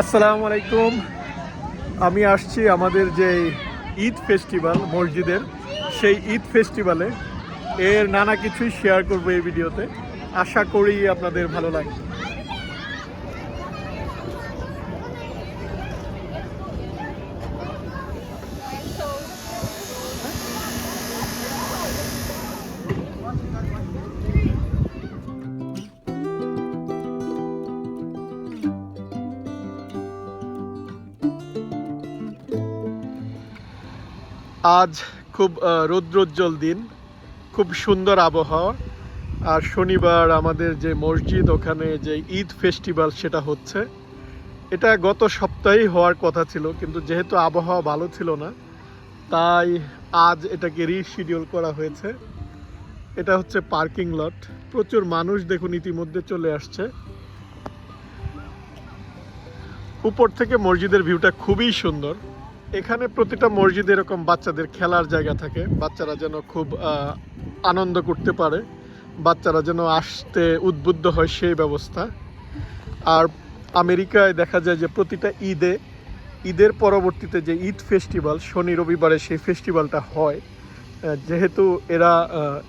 আসসালামু আলাইকুম। আমি আসছি আমাদের যে ঈদ ফেস্টিভ্যাল মসজিদের, সেই ঈদ ফেস্টিভ্যালে এর নানা কিছুই শেয়ার করব এই ভিডিওতে। আশা করি আপনাদের ভালো লাগবে। আজ খুব রৌদ্রোজ্জ্বল দিন, খুব সুন্দর আবহাওয়া। আর শনিবার আমাদের যে মসজিদ, ওখানে যে ঈদ ফেস্টিভ্যাল সেটা হচ্ছে। এটা গত সপ্তাহেই হওয়ার কথা ছিল, কিন্তু যেহেতু আবহাওয়া ভালো ছিল না, তাই আজ এটাকে রিশিডিউল করা হয়েছে। এটা হচ্ছে পার্কিং লট প্রচুর মানুষ দেখুন ইতিমধ্যে চলে আসছে। উপর থেকে মসজিদের ভিউটা খুবই সুন্দর। এখানে প্রতিটা মসজিদে এরকম বাচ্চাদের খেলার জায়গা থাকে। বাচ্চারা যেন খুব আনন্দ করতে পারে। বাচ্চারা যেন আসতে উদ্বুদ্ধ হয় সেই ব্যবস্থা। আর আমেরিকায় দেখা যায় যে প্রতিটা ঈদে, ঈদের পরবর্তীতে যে ঈদ ফেস্টিভ্যাল শনি রবিবারে সেই ফেস্টিভ্যালটা হয়। যেহেতু এরা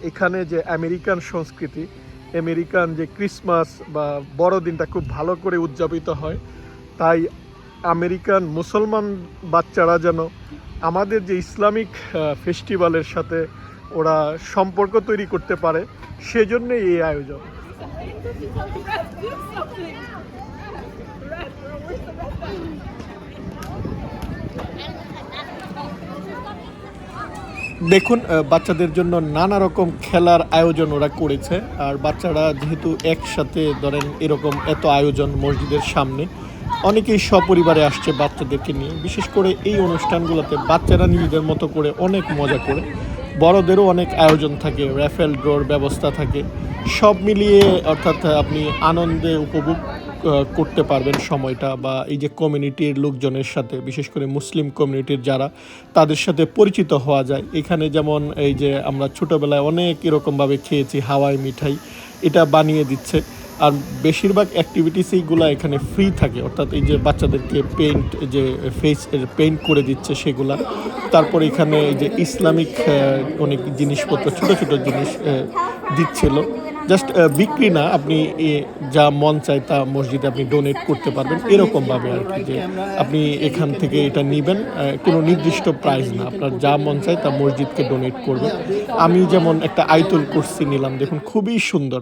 এখানে যে আমেরিকান সংস্কৃতি, আমেরিকান যে ক্রিসমাস বা বড়দিনটা খুব ভালো করে উদযাপিত হয়, তাই আমেরিকান মুসলমান বাচ্চারা যেন আমাদের যে ইসলামিক ফেস্টিভ্যালের সাথে ওরা সম্পর্ক তৈরি করতে পারে, সেজন্যই এই আয়োজন? দেখুন বাচ্চাদের জন্য নানা রকম খেলার আয়োজন ওরা করেছে, আর বাচ্চারা যেহেতু একসাথে ধরেন এরকম এত আয়োজন মসজিদের সামনে অনেকেই সপরিবারে আসছে বাচ্চাদেরকে নিয়ে। বিশেষ করে এই অনুষ্ঠানগুলোতে বাচ্চারা নিজেদের মতো করে অনেক মজা করে। বড়দেরও অনেক আয়োজন থাকে, র্যাফেল ড্রোর ব্যবস্থা থাকে। সব মিলিয়ে অর্থাৎ আপনি আনন্দে উপভোগ করতে পারবেন সময়টা বা এই যে কমিউনিটির লোকজনের সাথে, বিশেষ করে মুসলিম কমিউনিটির যারা, তাদের সাথে পরিচিত হওয়া যায়। এখানে যেমন এই যে আমরা ছোটোবেলায় অনেক এরকমভাবে খেয়েছি হাওয়াই মিঠাই, এটা বানিয়ে দিচ্ছে। আর বেশিরভাগ অ্যাক্টিভিটিসইগুলো এখানে ফ্রি থাকে। অর্থাৎ এই যে বাচ্চাদেরকে পেইন্ট যে ফেস পেইন্ট করে দিচ্ছে সেগুলা। তারপর এখানে এই যে ইসলামিক অনেক জিনিসপত্র, ছোট ছোট জিনিস দিচ্ছিল। জাস্ট বিক্রি না, আপনি যা মন চায় তা মসজিদে আপনি ডোনেট করতে পারবেন। এরকমভাবে আর কি যে আপনি এখান থেকে এটা নেবেন। কোনো নির্দিষ্ট প্রাইস না। আপনার যা মন চায় তা মসজিদকে ডোনেট করবেন। আমি যেমন একটা আইতুল কুর্সি নিলাম, দেখুন খুবই সুন্দর।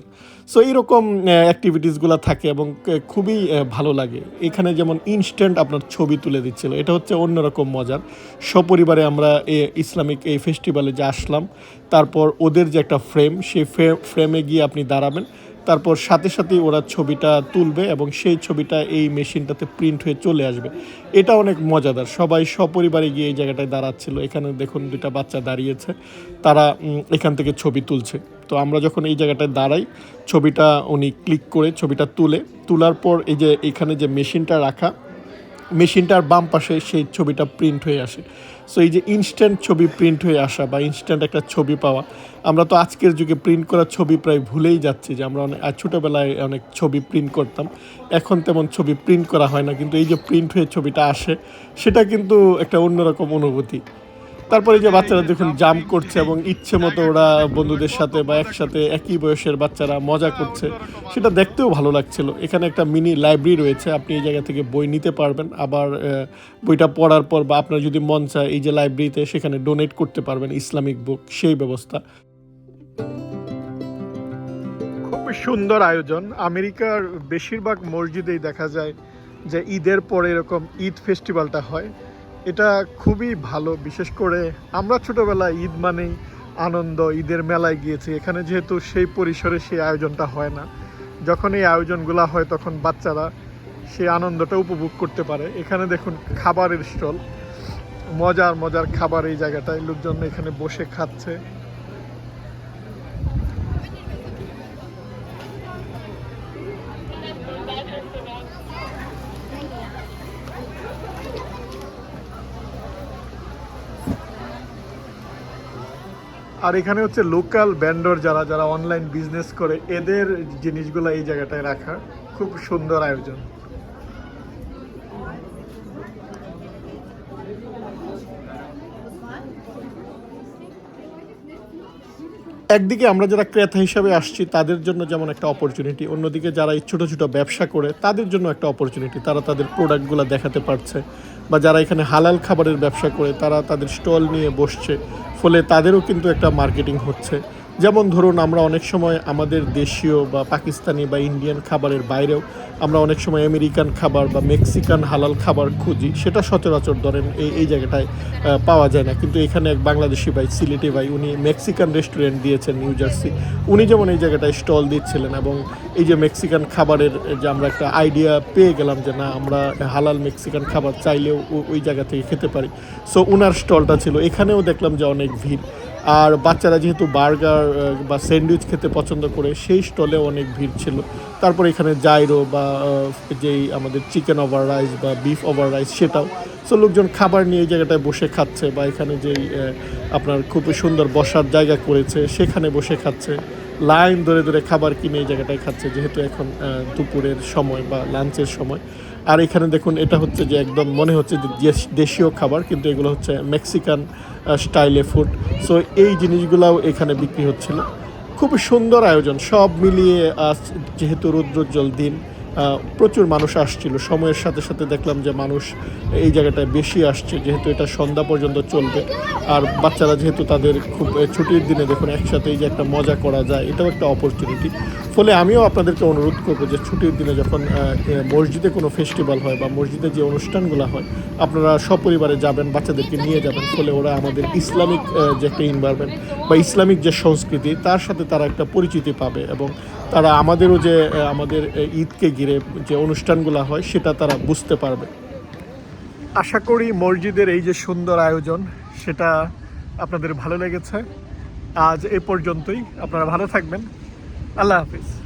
সো এইরকম অ্যাক্টিভিটিসগুলো থাকে এবং খুবই ভালো লাগে। এখানে যেমন ইনস্ট্যান্ট আপনার ছবি তুলে দিচ্ছিল, এটা হচ্ছে অন্যরকম মজার। সপরিবারে আমরা ইসলামিক এই ফেস্টিভ্যালে যে আসলাম, তারপর ওদের যে একটা ফ্রেম সেই ফ্রেমে গিয়ে আপনি দাঁড়াবেন। তারপর সাথে সাথেই ওরা ছবিটা তুলবে এবং সেই ছবিটা এই মেশিনটাতে প্রিন্ট হয়ে চলে আসবে। এটা অনেক মজাদার। সবাই সপরিবারে গিয়ে এই জায়গাটায় দাঁড়াচ্ছিল। এখানে দেখুন দুটা বাচ্চা দাঁড়িয়েছে। তারা এখান থেকে ছবি তুলছে। তো আমরা যখন এই জায়গাটায় দাঁড়াই, ছবিটা উনি ক্লিক করে ছবিটা তুলে। তোলার পর এই যে এখানে যে মেশিনটা রাখা মেশিনটার বাম পাশে সেই ছবিটা প্রিন্ট হয়ে আসে। সো এই যে ইনস্ট্যান্ট ছবি প্রিন্ট হয়ে আসা বা ইনস্ট্যান্ট একটা ছবি পাওয়া, আমরা তো আজকের যুগে প্রিন্ট করা ছবি প্রায় ভুলেই যাচ্ছি যে আমরা অনেক ছোটোবেলায় অনেক ছবি প্রিন্ট করতাম। এখন তেমন ছবি প্রিন্ট করা হয় না, কিন্তু এই যে প্রিন্ট হয়ে ছবিটা আসে, সেটা কিন্তু একটা অন্যরকম অনুভূতি। তারপরে যে বাচ্চারা দেখুন জাম্প করছে এবং ইচ্ছে মতো ওরা বন্ধুদের সাথে বা একসাথে একই বয়সের বাচ্চারা মজা করছে, সেটা দেখতেও ভালো লাগছিল। এখানে একটা মিনি লাইব্রেরি রয়েছে, আপনি এই জায়গা থেকে বই নিতে পারবেন। আবার বইটা পড়ার পর বা আপনার যদি মন চায়, এই যে লাইব্রেরিতে সেখানে ডোনেট করতে পারবেন ইসলামিক বুক সেই ব্যবস্থা। খুব সুন্দর আয়োজন। আমেরিকার বেশিরভাগ মসজিদেই দেখা যায় যে ঈদের পরে এরকম ঈদ ফেস্টিভ্যালটা হয়। এটা খুবই ভালো, বিশেষ করে আমরা ছোটোবেলায় ঈদ মানেই আনন্দ, ঈদের মেলায় গিয়েছি। এখানে যেহেতু সেই পরিসরে সেই আয়োজনটা হয় না। যখন এই আয়োজনগুলো হয় তখন বাচ্চারা সেই আনন্দটা উপভোগ করতে পারে। এখানে দেখুন খাবারের স্টল। মজার মজার খাবার এই জায়গাটায়। লোকজন এখানে বসে খাচ্ছে। আর এখানে হচ্ছে লোকাল ব্যান্ডর যারা যারা অনলাইন বিজনেস করে, এদের জিনিসগুলো এই জায়গাটায় রাখা। খুব সুন্দর আয়োজন। একদিকে আমরা যারা ক্রেতা হিসাবে আসছি, তাদের জন্য যেমন একটা অপরচুনিটি অন্যদিকে যারা এই ছোটো ছোটো ব্যবসা করে, তাদের জন্য একটা অপরচুনিটি তারা তাদের প্রোডাক্টগুলো দেখাতে পারছে। বা যারা এখানে হালাল খাবারের ব্যবসা করে, তারা তাদের স্টল নিয়ে বসছে। ফলে তাদেরও কিন্তু একটা মার্কেটিং হচ্ছে। যেমন ধরুন, আমরা অনেক সময় আমাদের দেশীয় বা পাকিস্তানি বা ইন্ডিয়ান খাবারের বাইরেও আমরা অনেক সময় আমেরিকান খাবার বা মেক্সিকান হালাল খাবার খুঁজি, সেটা সচরাচর ধরেন এই এই জায়গাটায় পাওয়া যায় না। কিন্তু এখানে এক বাংলাদেশি ভাই, সিলেটি ভাই, উনি মেক্সিকান রেস্টুরেন্ট দিয়েছেন নিউ জার্সি উনি যেমন এই জায়গাটায় স্টল দিচ্ছিলেন এবং এই যে মেক্সিকান খাবারের যে আমরা একটা আইডিয়া পেয়ে গেলাম যে না, আমরা হালাল মেক্সিকান খাবার চাইলেও ওই জায়গা থেকে খেতে পারি। সো ওনার স্টলটা ছিল। এখানেও দেখলাম যে অনেক ভিড়। আর বাচ্চারা যেহেতু বার্গার বা স্যান্ডউইচ খেতে পছন্দ করে, সেই স্টলে অনেক ভিড় ছিল। তারপর এখানে জাইরো বা যেই আমাদের চিকেন ওভার রাইস বা বিফ ওভার রাইস সেটাও। সো লোকজন খাবার নিয়ে জায়গাটায় বসে খাচ্ছে বা এখানে যেই আপনার খুব সুন্দর বসার জায়গা করেছে, সেখানে বসে খাচ্ছে। লাইন ধরে ধরে খাবার কিনে এই জায়গাটায় খাচ্ছে, যেহেতু এখন দুপুরের সময় বা লাঞ্চের সময়। আর এখানে দেখুন, এটা হচ্ছে যে একদম মনে হচ্ছে যে দেশ- দেশীয় খাবার, কিন্তু এগুলো হচ্ছে মেক্সিকান স্টাইলে ফুড সো এই জিনিসগুলাও এখানে বিক্রি হচ্ছে না খুব সুন্দর আয়োজন, সব মিলিয়ে আজ যেহেতু রৌদ্রোজ্জ্বল দিন প্রচুর মানুষ আসছিল। সময়ের সাথে সাথে দেখলাম যে মানুষ এই জায়গাটায় বেশি আসছে, যেহেতু এটা সন্ধ্যা পর্যন্ত চলবে। আর বাচ্চারা যেহেতু তাদের খুব ছুটির দিনে দেখুন একসাথে এই যে একটা মজা করা যায়, এটাও একটা অপরচুনিটি ফলে আমিও আপনাদেরকে অনুরোধ করব যে ছুটির দিনে যখন মসজিদে কোনো ফেস্টিভ্যাল হয় বা মসজিদে যে অনুষ্ঠানগুলো হয়, আপনারা সপরিবারে যাবেন, বাচ্চাদেরকে নিয়ে যাবেন। ফলে ওরা আমাদের ইসলামিক যে একটা ইনভারমেন্ট বা ইসলামিক যে সংস্কৃতি, তার সাথে তারা একটা পরিচিতি পাবে এবং তারা আমাদেরও যে আমাদের ঈদকে ঘিরে যে অনুষ্ঠানগুলো হয়, সেটা তারা বুঝতে পারবে। আশা করি মসজিদের এই যে সুন্দর আয়োজন, সেটা আপনাদের ভালো লেগেছে। আজ এ পর্যন্তই। আপনারা ভালো থাকবেন। আল্লাহ হাফিজ।